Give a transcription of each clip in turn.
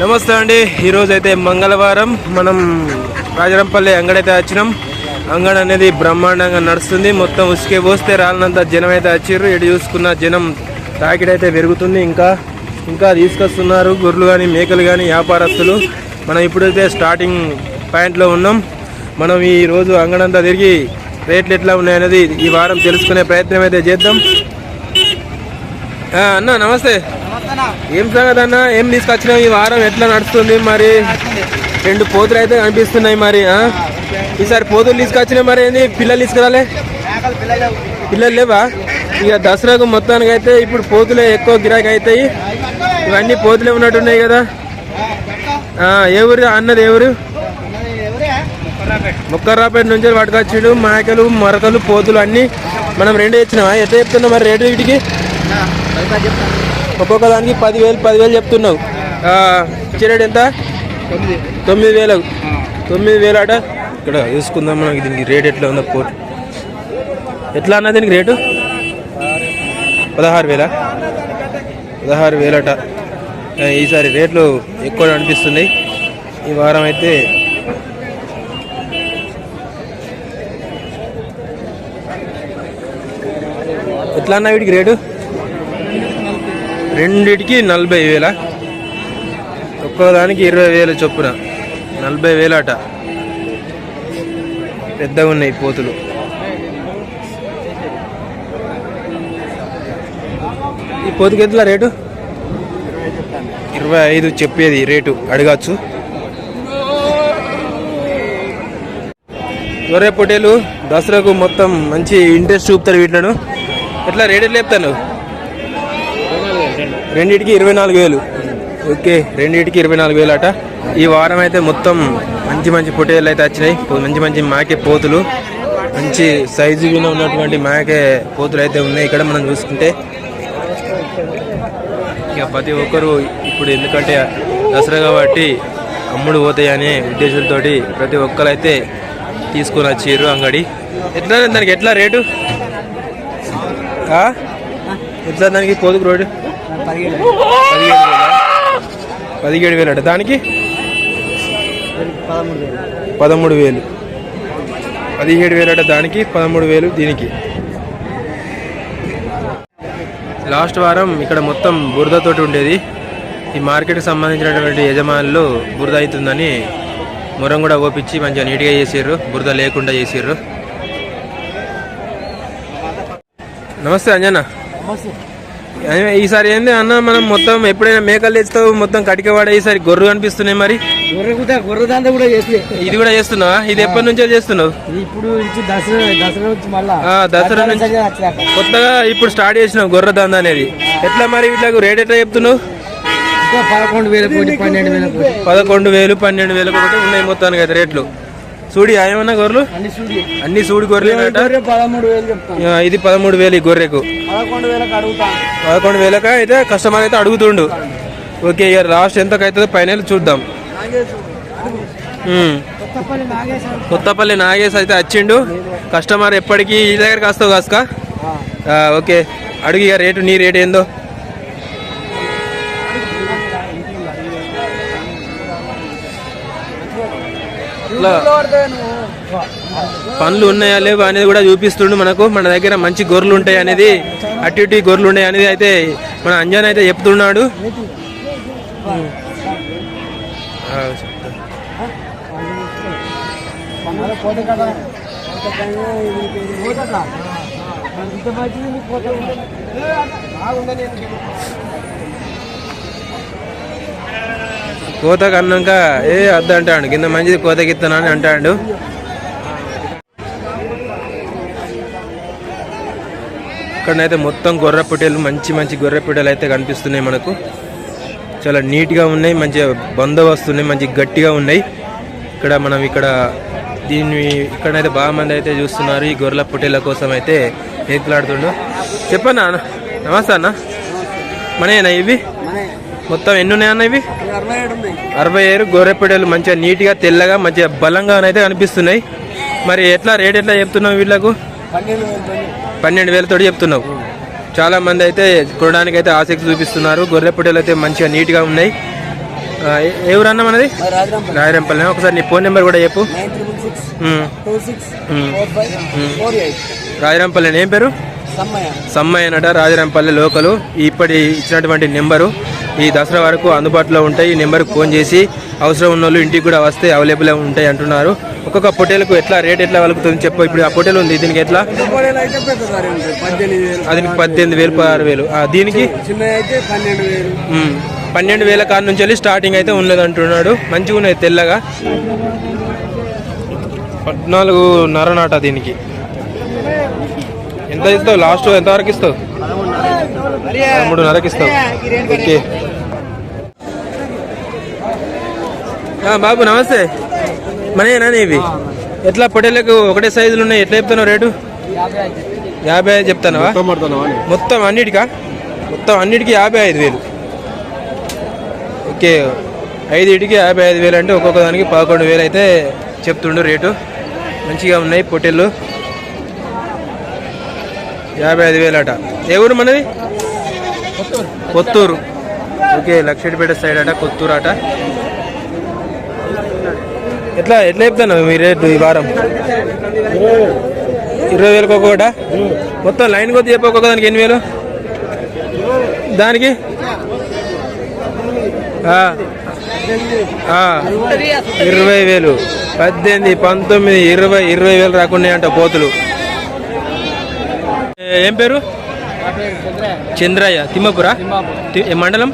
నమస్తే అండి. ఈరోజు అయితే మంగళవారం మనం రాజరంపల్లి అంగడైతే వచ్చినాం. అంగడ అనేది బ్రహ్మాండంగా నడుస్తుంది. మొత్తం ఉసుకే పోస్తే రాలినంత జనం అయితే వచ్చిర్రు. ఇటు చూసుకున్న జనం తాకిడైతే పెరుగుతుంది. ఇంకా ఇంకా తీసుకొస్తున్నారు గొర్రెలు కానీ మేకలు కానీ వ్యాపారస్తులు. మనం ఇప్పుడైతే స్టార్టింగ్ పాయింట్లో ఉన్నాం. మనం ఈ రోజు అంగడంతా తిరిగి రేట్లు ఎట్లా ఉన్నాయనేది ఈ వారం తెలుసుకునే ప్రయత్నం అయితే చేద్దాం. అన్న నమస్తే. ఏం సంగతి అన్న? ఏం తీసుకొచ్చినావు ఈ వారం? ఎట్లా నడుస్తుంది మరి? రెండు పోతులు అయితే కనిపిస్తున్నాయి మరి ఆ? ఈసారి పోతులు తీసుకొచ్చినాయి మరి ఏంది? పిల్లలు తీసుకురాలే? పిల్లలు లేవా? ఇక దసరాకు మొత్తానికి అయితే ఇప్పుడు పోతులే ఎక్కువ గిరాకీ అవుతాయి. ఇవన్నీ పోతులే ఉన్నట్టున్నాయి కదా. ఊరు? అన్నది ఊరు? ముక్కర్రాపేట నుంచి పట్టుకొచ్చాడు. మేకలు మరకలు పోతులు అన్నీ మనం రెండు ఇచ్చినావా ఎట్లా చెప్తున్నావు మరి రేటు వీటికి? ఒక్కొక్క దానికి పదివేలు పదివేలు చెప్తున్నావు. రేట్ ఎంత? తొమ్మిది. వేలు. తొమ్మిది వేలు అట ఇక్కడ చూసుకుందాం మనకి దీనికి రేట్ ఎట్లా ఉందో పోట్ ఎట్లా అన్నా దీనికి రేటు? పదహారు వేల? పదహారు వేలట. ఈసారి రేట్లు ఎక్కువ అనిపిస్తున్నాయి. ఈ వారం అయితే ఎట్లా అన్నా వీటికి రేటు? రెండిటికి నలభై వేల? ఒక్కోదానికి ఇరవై వేల చొప్పున. నలభై వేలట. పెద్దగా ఉన్నాయి పోతులు. ఈ పోతుకి ఎట్లా రేటు? ఇరవై ఐదు చెప్పేది రేటు. అడగచ్చు. గొర్రె పొట్టేలు దసరాకు మొత్తం మంచి ఇంట్రెస్ట్ చూపుతారు వీటిలను. ఎట్లా రేట్ ఎట్లా చెప్తాను? రెండింటికి ఇరవై నాలుగు వేలు. ఓకే రెండింటికి ఇరవై నాలుగు వేలు అట. ఈ వారం అయితే మొత్తం మంచి మంచి పొటేళ్ళు అయితే వచ్చినాయి. మంచి మంచి మాకే పోతులు. మంచి సైజు విన ఉన్నటువంటి మాకే పోతులు అయితే ఉన్నాయి. ఇక్కడ మనం చూసుకుంటే ఇక ప్రతి ఒక్కరు ఇప్పుడు ఎందుకంటే దసరా కాబట్టి అమ్ముడు పోతాయనే ఉద్దేశంతో ప్రతి ఒక్కరు అయితే తీసుకొని వచ్చారు అంగడి. ఎట్లా దానికి ఎట్లా రేటు? ఎట్లా దానికి పోతుకు రోడ్డు పదిహేడు వేల పదిహేడు వేలు అంటే. దానికి? పదమూడు వేలు. పదిహేడు వేలు అంటే దానికి పదమూడు వేలు దీనికి. లాస్ట్ వారం ఇక్కడ మొత్తం బురదతోటి ఉండేది. ఈ మార్కెట్కి సంబంధించినటువంటి యజమానులు బురద అవుతుందని మొరం కూడా ఓపించి మంచిగా నీట్గా చేసారు బురద లేకుండా చేసారు నమస్తే అంజనా నమస్తే. ఈసారి ఏంది అన్న మనం మొత్తం ఎప్పుడైనా మేకలు తెస్తావు మొత్తం కటికవాడ ఈసారి గొర్రె కనిపిస్తున్నాయి మరి. గొర్రె కూడా ఇది కూడా చేస్తున్నావా? ఇది ఎప్పటి నుంచో చేస్తున్నావు? ఇప్పుడు దసరా దసరా నుంచి మళ్ళా. ఆ, దసరా నుంచి. వచ్చాక కొత్తగా ఇప్పుడు స్టార్ట్ చేసినావు గొర్రె దంద అనేది. ఎట్లా మరి వీటికి రేట్ ఎట్లా చెప్తున్నావు? పదకొండు వేల పన్నెండు వేల కోటి. పదకొండు వేలు పన్నెండు వేలు ఒకటి ఉన్నాయి మొత్తానికి అయితే రేట్లు. చూడి ఏమన్నా గొర్రెలు? అన్ని సూడి. గొర్రెలేనట గొర్రె పదమూడు వేలు చెప్తాను ఆ, ఇది పదమూడు వేలు ఈ గొర్రెకు. పదకొండు వేలకు అయితే కస్టమర్ అయితే అడుగుతుండు. ఓకే ఇక లాస్ట్ ఎంతకు అవుతుందో పైన చూద్దాం. కొత్తపల్లి నాగేశ్ అయితే వచ్చిండు కస్టమర్ ఎప్పటికీ ఈ దగ్గరికి వస్తావు కాస్క? ఓకే. అడుగు ఇక రేటు నీ రేటు ఏందో? ఇట్లా పనులు ఉన్నాయా లేవు అనేది కూడా చూపిస్తుండు మనకు. మన దగ్గర మంచి గొర్రెలు ఉంటాయి అనేది అటు ఇటు గొర్రెలు ఉన్నాయి అనేది అయితే మన అంజన్ అయితే చెప్తున్నాడు. బాగుందని కోతకు అన్నాక ఏ అద్దు అంటాడు? కింద మంచిది కోతకి ఇస్తాను అని అంటాడు. ఇక్కడనైతే మొత్తం గొర్రె పొట్టేలు మంచి మంచి గొర్రె పొట్టేలు అయితే కనిపిస్తున్నాయి మనకు. చాలా నీట్గా ఉన్నాయి మంచిగా బందోబస్తు ఉన్నాయి మంచి గట్టిగా ఉన్నాయి. ఇక్కడ మనం ఇక్కడ దీన్ని ఇక్కడైతే బాగా మంది అయితే చూస్తున్నారు ఈ గొర్రెల పొట్టేల కోసం అయితే ఏకులాడుతుండు చెప్పన్నా అన్న నమస్తే అన్న. మనయేనా ఇవి? మొత్తం ఎన్ని ఉన్నాయి అన్న ఇవి? అరవై ఏడు గొర్రెపిడలు మంచిగా నీట్గా తెల్లగా మంచిగా బలంగా అయితే కనిపిస్తున్నాయి. మరి ఎట్లా రేట్ ఎట్లా చెప్తున్నావు వీళ్ళకు? పన్నెండు వేలు పన్నెండు పన్నెండు వేలతోటి చెప్తున్నావు. చాలా మంది అయితే కొనడానికి అయితే ఆసక్తి చూపిస్తున్నారు. గొర్రె పొట్టేలు అయితే మంచిగా నీట్గా ఉన్నాయి. ఏ- ఏ ఊరు అన్న మనది? రాయరంపల్లి ఒకసారి నీ ఫోన్ నెంబర్ కూడా చెప్పు. రాజరంపల్లి ఏం పేరు? సమ్మయ్య. సమ్మయ్య అనట రాజరంపల్లి లోకలు. ఇప్పటి ఇచ్చినటువంటి నెంబరు. ఈ దసరా వరకు అందుబాటులో ఉంటాయి. ఈ నెంబర్కి ఫోన్ చేసి అవసరం ఉన్న వాళ్ళు ఇంటికి కూడా వస్తే అవైలబుల్ ఉంటాయి అంటున్నారు. ఒక్కొక్క పొటేలకు ఎట్లా రేట్ ఎట్లా వలుకుతుంది చెప్పు. ఇప్పుడు ఆ పొట్టేలు ఉంది. దీనికి ఎట్లా? పద్దెనిమిది వేలు అది పద్దెనిమిది వేలు పదహారు వేలు. దీనికి? పన్నెండు పన్నెండు వేల కాడ నుంచి వెళ్ళి స్టార్టింగ్ అయితే ఉన్నది అంటున్నాడు. మంచిగా ఉన్నాయి తెల్లగా. పద్నాలుగు నరనాట దీనికి. ఎంత ఇస్తావు? లాస్ట్ ఎంత వరకు ఇస్తావు? మూడున్నరకి ఇస్తావు. ఓకే. బాబు నమస్తే. మనేనా ఇవి ఎట్లా పొట్టేలకు ఒకటే సైజులు ఉన్నాయి? ఎట్లా చెప్తున్నావు రేటు? యాభై ఐదు చెప్తానవా? మొత్తం అన్నిటికా? మొత్తం అన్నిటికీ యాభై ఐదు వేలు. ఓకే. ఐదుటికి యాభై ఐదు వేలు అంటే ఒక్కొక్క దానికి పదకొండు వేలు అయితే చెప్తుండు రేటు. మంచిగా ఉన్నాయి పొట్టేళ్ళు. యాభై ఐదు వేలు అట ఏ ఊరు మనది? కొత్తూరు. ఓకే లక్షడిపేట సైడ్ అట కొత్తూరు అట ఎట్లా ఎట్లా చెప్తాను మీ రేటు ఈ వారం? ఇరవై వేలకు ఒక్కొక్కట? మొత్తం లైన్ కొద్ది చెప్పి ఒక్కొక్క దానికి ఎన్ని వేలు? దానికి? ఇరవై వేలు. పద్దెనిమిది పంతొమ్మిది ఇరవై ఇరవై వేలు రాకుండా అంట పోతులు. ఏం పేరు? చంద్రయ్య. తిమ్మపురా? మండలం?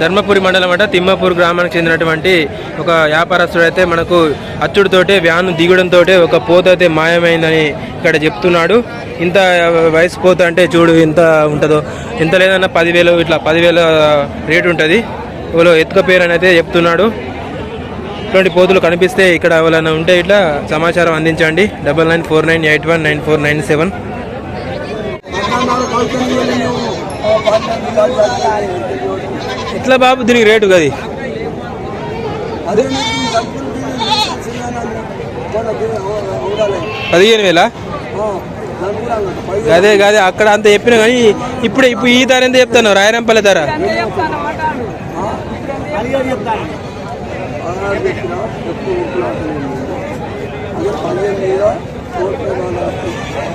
ధర్మపురి మండలం అంట. తిమ్మపూర్ గ్రామానికి చెందినటువంటి ఒక వ్యాపారస్తుడు అయితే మనకు అచ్చుడితోటే వ్యాన్ దిగడంతో ఒక పోత అయితే మాయమైందని ఇక్కడ చెప్తున్నాడు. ఇంత వయసు పోత అంటే చూడు ఎంత ఉంటుందో. ఎంత లేదన్నా పదివేలు ఇట్లా పదివేల రేటు ఉంటుంది. ఎవరో ఎత్తుక పేరు అని అయితే చెప్తున్నాడు. ఇటువంటి పోతులు కనిపిస్తే ఇక్కడ ఎవరైనా ఉంటే ఇట్లా సమాచారం అందించండి. Double nine four nine eight one nine four nine seven. ఎట్లా బాబు దీనికి రేటు గది? పదిహేను వేలా? అదే గదే అక్కడ అంత చెప్పినా కానీ ఇప్పుడు ఇప్పుడు ఈ ధర ఎంత చెప్తాను రాయరంపల్లి ధర?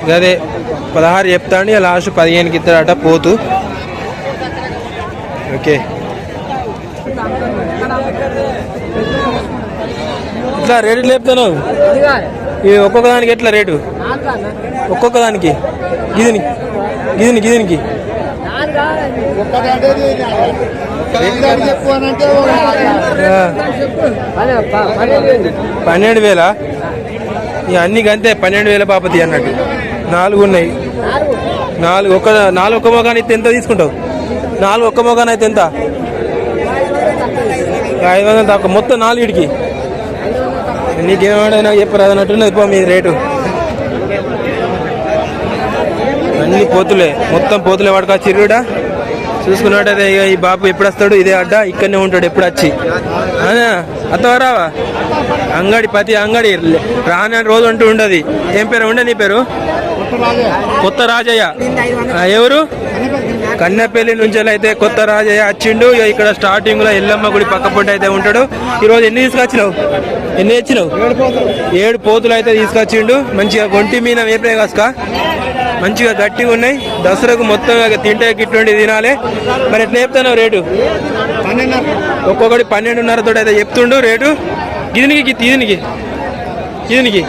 గదే పదహారు చెప్తాండి లాస్ట్ పదిహేనుకి ఇస్తాడట పోతు. ఓకే. ఇట్లా రేటు చెప్తాను? ఇది ఒక్కొక్క దానికి ఎట్లా రేటు? ఒక్కొక్క దానికి. గిదిని గిదిని గిదినికి. పన్నెండు వేల. ఇక అన్ని అంతే పన్నెండు వేల బాపతి అన్నట్టు. నాలుగు ఉన్నాయి. నాలుగు ఒక్క నాలుగు ఒక్క మొగాని అయితే ఎంత తీసుకుంటావు? నాలుగు ఒక్క మొగాని అయితే ఎంత? ఐదు వందలు తక్కువ. మొత్తం నీకేమాడో నాకు చెప్పరాదు అన్నట్టున్నది పో మీ రేటు. అన్ని పోతులే. మొత్తం పోతులే వాడుకా చిరుడా చూసుకున్నట్టయితే ఇక ఈ బాబు ఎప్పుడు వస్తాడు ఇదే అడ్డ ఇక్కడనే ఉంటాడు ఎప్పుడు వచ్చి అనా అంగడి ప్రతి అంగడి రాని రోజు అంటూ ఉండదు. ఏం పేరు? ఉండే నీ పేరు? కొత్త రాజయ్య. ఎవరు? కన్నెపల్లి నుంచి అయితే కొత్త రాజయ్య వచ్చిండు ఇక్కడ స్టార్టింగ్లో ఎల్లమ్మ గుడి పక్క పొంట అయితే ఉంటాడు. ఈ రోజు ఎన్ని తీసుకొచ్చినావు? ఎన్ని తెచ్చినావు? ఏడు పోతులు అయితే తీసుకొచ్చిండు. మంచిగా ఒంటి మీద వేపే కాస్క? మంచిగా గట్టిగా ఉన్నాయి. దసరాకు మొత్తం తింటే ఇటువంటి తినాలి. మరి ఎట్లా చెప్తున్నావు రేటు? ఒక్కొక్కటి పన్నెండున్నరతో అయితే చెప్తుండు రేటు. దీనికి దీనికి దీనికి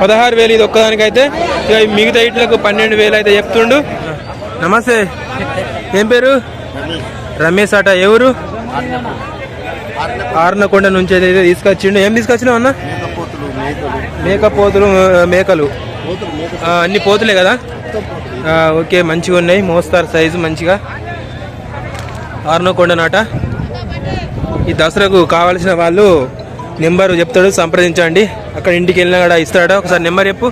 పదహారు వేలు ఇది ఒక్కదానికైతే. ఇక మిగతా ఇట్లకు పన్నెండు వేలు అయితే చెప్తుండు. నమస్తే. ఏం పేరు? రమేష్ అట ఎవరు ఆర్నకొండ నుంచి అయితే తీసుకొచ్చిండు. ఏం తీసుకొచ్చినావు అన్న? మేకపోతులు మేకలు. అన్ని పోతులే కదా? ఓకే మంచిగా ఉన్నాయి. మోస్తారు సైజు మంచిగా. ఆర్నకొండ నాట. ఈ దసరాకు కావాల్సిన వాళ్ళు నెంబర్ చెప్తాడు సంప్రదించండి. అక్కడ ఇంటికి వెళ్ళినా కూడా ఇస్తాడు ఒకసారి నెంబర్ చెప్పు.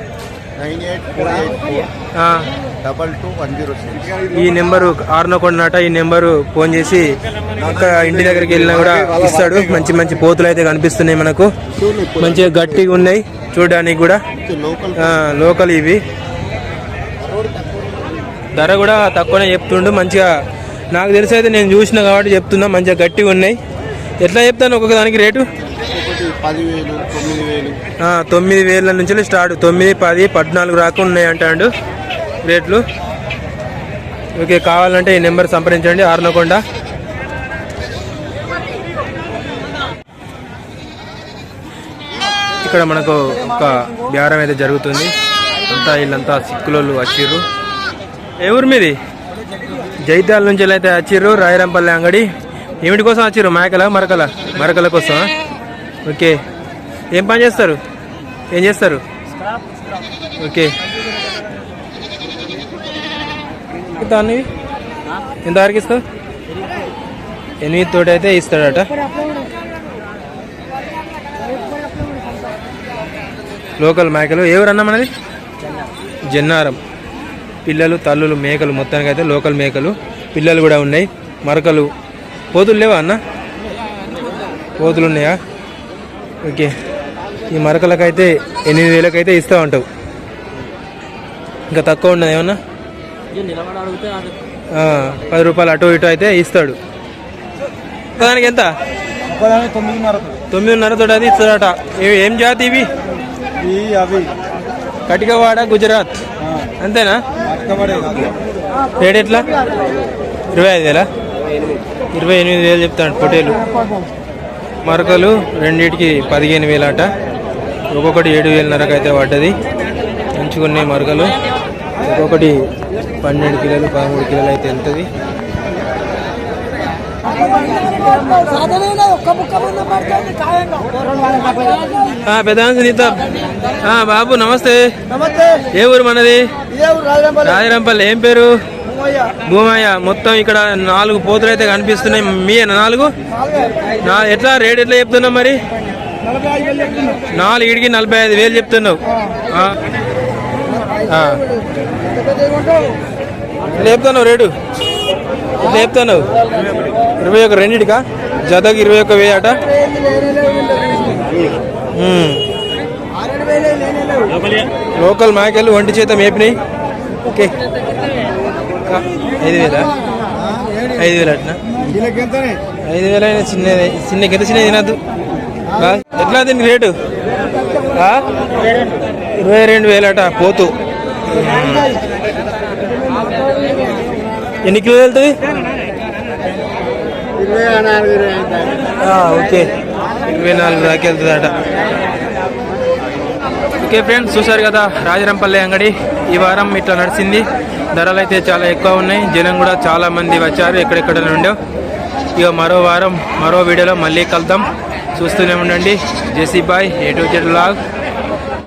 ఈ నెంబరు ఆరునకొండ నాట. ఈ నెంబరు ఫోన్ చేసి అక్కడ ఇంటి దగ్గరికి వెళ్ళినా కూడా ఇస్తాడు. మంచి మంచి పోతులు అయితే కనిపిస్తున్నాయి మనకు. మంచిగా గట్టిగా ఉన్నాయి. చూడడానికి కూడా లోకల్ ఇవి. ధర కూడా తక్కువనే చెప్తుండు మంచిగా నాకు తెలిసి అయితే నేను చూసిన కాబట్టి చెప్తున్నా మంచిగా గట్టిగా ఉన్నాయి. ఎట్లా చెప్తాను ఒక్కొక్క దానికి రేటు? తొమ్మిది వేల నుంచి స్టార్ట్ తొమ్మిది పది పద్నాలుగు రాకుండా ఉన్నాయి అంటాడు రేట్లు. ఓకే కావాలంటే ఈ నెంబర్ సంప్రదించండి ఆర్నకొండ ఇక్కడ మనకు ఒక బేరం అయితే జరుగుతుంది. అంతా వీళ్ళంతా సిక్కులోళ్ళు వచ్చిర్రు. ఎవరు మీది? జైత్యాల నుంచి అయితే వచ్చిర్రు రాయరంపల్లి అంగడి. ఏమిటి కోసం వచ్చిర్రు? మేకల మరకల? మరకల కోసం ఓకే. ఏం పని చేస్తారు? ఏం చేస్తారు? ఓకే. దాన్ని ఎంత వరకు ఇస్తావు? ఎనిమిది తోటి అయితే ఇస్తాడట. లోకల్ మేకలు. ఎవరన్నా మనది? జన్నారం. పిల్లలు తల్లులు మేకలు. మొత్తానికి అయితే లోకల్ మేకలు. పిల్లలు కూడా ఉన్నాయి. మరకలు. పోతులు లేవా అన్న? పోతులు ఉన్నాయా? ఓకే. ఈ మరకలకైతే ఎనిమిది వేలకైతే ఇస్తా ఉంటావు. ఇంకా తక్కువ ఉన్నది ఏమన్నా? ఆ, పది రూపాయలు అటు ఇటు అయితే ఇస్తాడు. దానికి ఎంత? తొమ్మిదిన్నర. తొమ్మిదిన్నర తోటి అది ఇస్తాడట. ఏం జాతి ఇవి? అవి. కటికవాడ గుజరాత్. అంతేనా? రేట్ ఎట్లా? ఇరవై ఐదు వేలా? ఇరవై ఎనిమిది వేలు చెప్తాడు పొటేలు. మరకలు రెండింటికి పదిహేను వేలట. ఒక్కొక్కటి ఏడు వేలన్నరకు అయితే పడ్డది. మంచిగున్నాయి మరకలు ఒక్కొక్కటి పన్నెండు కిలోలు పదమూడు కిలోలు అయితే వెళ్తుంది నీత బాబు నమస్తే. నమస్తే. ఏ ఊరు మనది? రాజరాంపల్లి. రాజరంపల్లి. ఏం పేరు? భూమయ్య. భూమయ్య మొత్తం ఇక్కడ నాలుగు పోతులు అయితే కనిపిస్తున్నాయి మీ నాలుగు? నా ఎట్లా రేట్ ఎట్లా చెప్తున్నావు మరి? చెప్తున్నా. నాలుగిడికి నలభై ఐదు వేలు చెప్తున్నావు. చెప్తున్నావు రేటు? చెప్తున్నావు? ఇరవై ఒక రెండిటికా? జతకి ఇరవై ఒక వెయ్యి అట లోకల్ మేకలు ఒంటి చేత మేపినాయి. ఓకే. ఐదు వేలా. ఐదు వేలు అట్నా ఐదు వేల అయినా చిన్నది. చిన్న కింద చిన్నది తినద్దు. ఎట్లా దీనికి రేటు? ఇరవై రెండు వేలట పోతు. ఎన్ని కిలో వెళ్తుంది ఇరవై నాలుగు ఇరవై ఐదు దాకా. ఆ, ఓకే. ఇరవై నాలుగు దాకా వెళ్తుందట. ఓకే ఫ్రెండ్స్ చూసారు కదా రాజరంపల్లి అంగడి. ఈ వారం ఇట్లా నడిచింది. ధరలు అయితే చాలా ఎక్కువ ఉన్నాయి. జనం కూడా చాలా మంది వచ్చారు ఎక్కడెక్కడ నుండో ఇక మరో వారం మరో వీడియోలో మళ్ళీ కలుద్దాం. చూస్తూనే ఉండండి. JC boy A to Z log.